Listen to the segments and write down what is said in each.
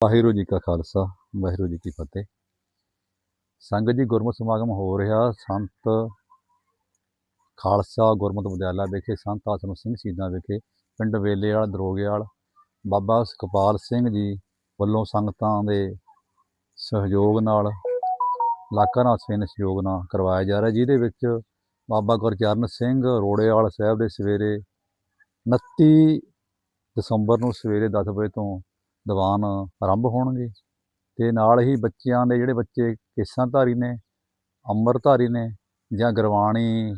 ਵਾਹਿਗੁਰੂ ਜੀ ਕਾ ਖਾਲਸਾ, ਵਾਹਿਗੁਰੂ ਜੀ ਕੀ ਫਤਿਹ। ਸੰਗਤ ਜੀ, ਗੁਰਮਤਿ ਸਮਾਗਮ ਹੋ ਰਿਹਾ। ਸੰਤ ਖਾਲਸਾ ਗੁਰਮਤਿ ਵਿਦਿਆਲਾ ਵਿਖੇ, ਸੰਤ ਆਸਮ ਸਿੰਘ ਸ਼ਹੀਦਾਂ ਵਿਖੇ, ਪਿੰਡ ਵੇਲੇਵਾਲ ਦਰੋਗੇਵਾਲ ਬਾਬਾ ਸੁਖਪਾਲ ਸਿੰਘ ਜੀ ਵੱਲੋਂ ਸੰਗਤਾਂ ਦੇ ਸਹਿਯੋਗ ਨਾਲ ਇਲਾਕਾ ਨਿਵਾਸੀਆਂ ਦੇ ਸਹਿਯੋਗ ਨਾਲ ਕਰਵਾਇਆ ਜਾ ਰਿਹਾ, ਜਿਹਦੇ ਵਿੱਚ ਬਾਬਾ ਗੁਰਚਰਨ ਸਿੰਘ ਰੋੜੇਵਾਲ ਸਾਹਿਬ ਦੇ ਸਵੇਰੇ 29 ਦਸੰਬਰ ਨੂੰ ਸਵੇਰੇ 10 ਵਜੇ ਤੋਂ ਦੀਵਾਨ ਆਰੰਭ ਹੋਣਗੇ। ਤੇ ਨਾਲ ਹੀ ਬੱਚਿਆਂ ਦੇ ਜਿਹੜੇ ਬੱਚੇ ਕੇਸਾਂ ਧਾਰੀ ਨੇ, ਅੰਮ੍ਰਿਤਧਾਰੀ ਨੇ ਜਾਂ ਗੁਰਬਾਣੀ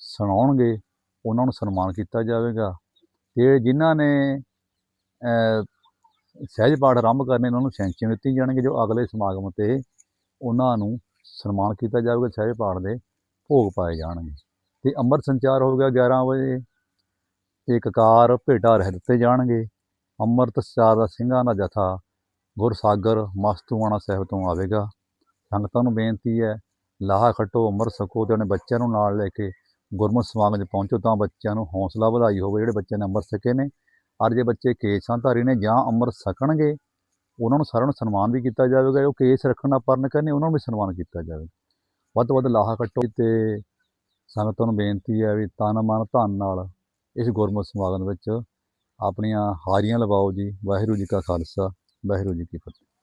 ਸੁਣਾਉਣਗੇ, ਉਹਨਾਂ ਨੂੰ ਸਨਮਾਨ ਕੀਤਾ ਜਾਵੇਗਾ। ਤੇ ਜਿਨ੍ਹਾਂ ਨੇ ਸਹਿਜ ਪਾਠ ਆਰੰਭ ਕਰਨੇ, ਉਹਨਾਂ ਨੂੰ ਸੈਂਕਸ਼ਨ ਦਿੱਤੀ ਜਾਣਗੇ ਜੋ ਅਗਲੇ ਸਮਾਗਮ ਤੇ ਉਹਨਾਂ ਨੂੰ ਸਨਮਾਨ ਕੀਤਾ ਜਾਵੇਗਾ, ਸਹਿਜ ਪਾਠ ਦੇ ਭੋਗ ਪਾਏ ਜਾਣਗੇ। ਤੇ ਅੰਮ੍ਰਿਤ ਸੰਚਾਰ ਹੋਵੇਗਾ 11 ਵਜੇ, ਤੇ ਕਕਾਰ ਭੇਟਾ ਰਹਿ ਦਿੱਤੇ ਜਾਣਗੇ। ਅੰਮ੍ਰਿਤ ਸੰਚਾਰ ਦਾ ਸਿੰਘਾਂ ਦਾ ਜਥਾ ਗੁਰਸਾਗਰ ਮਸਤੂਆਣਾ ਸਾਹਿਬ ਤੋਂ ਆਵੇਗਾ। ਸੰਗਤਾਂ ਨੂੰ ਬੇਨਤੀ ਹੈ, ਲਾਹਾ ਖੱਟੋ, ਅੰਮ੍ਰਿਤ ਸਕੋ ਤੇ ਆਪਣੇ ਬੱਚਿਆਂ ਨੂੰ ਨਾਲ ਲੈ ਕੇ ਗੁਰਮਤਿ ਸਮਾਗਮ 'ਚ ਪਹੁੰਚੋ ਤਾਂ ਬੱਚਿਆਂ ਨੂੰ ਹੌਸਲਾ ਵਧਾਈ ਹੋਵੇ ਜਿਹੜੇ ਬੱਚਿਆਂ ਨੇ ਅੰਮ੍ਰਿਤ ਸਕੇ ਨੇ। ਔਰ ਜੇ ਬੱਚੇ ਕੇਸਾਂ ਧਾਰੀ ਨੇ ਜਾਂ ਅੰਮ੍ਰਿਤ ਸਕਣਗੇ ਉਹਨਾਂ ਨੂੰ ਸਾਰਿਆਂ ਨੂੰ ਸਨਮਾਨ ਵੀ ਕੀਤਾ ਜਾਵੇਗਾ। ਜੋ ਕੇਸ ਰੱਖਣ ਦਾ ਪਰਨ ਕਰਨੇ, ਉਹਨਾਂ ਨੂੰ ਵੀ ਸਨਮਾਨ ਕੀਤਾ ਜਾਵੇਗਾ ਵੱਧ ਤੋਂ ਵੱਧ ਲਾਹਾ ਕੱਟੋ ਤੇ ਸੰਗਤਾਂ ਨੂੰ ਬੇਨਤੀ ਹੈ ਵੀ ਤਨ ਮਨ ਧਨ ਨਾਲ ਇਸ ਗੁਰਮਤਿ ਸਮਾਗਮ ਵਿੱਚ ਆਪਣੀਆਂ ਹਾਜ਼ਰੀਆਂ ਲਵਾਓ ਜੀ ਵਾਹਿਗੁਰੂ ਜੀ ਕਾ ਖਾਲਸਾ ਵਾਹਿਗੁਰੂ ਜੀ ਕੀ ਫਤਿਹ।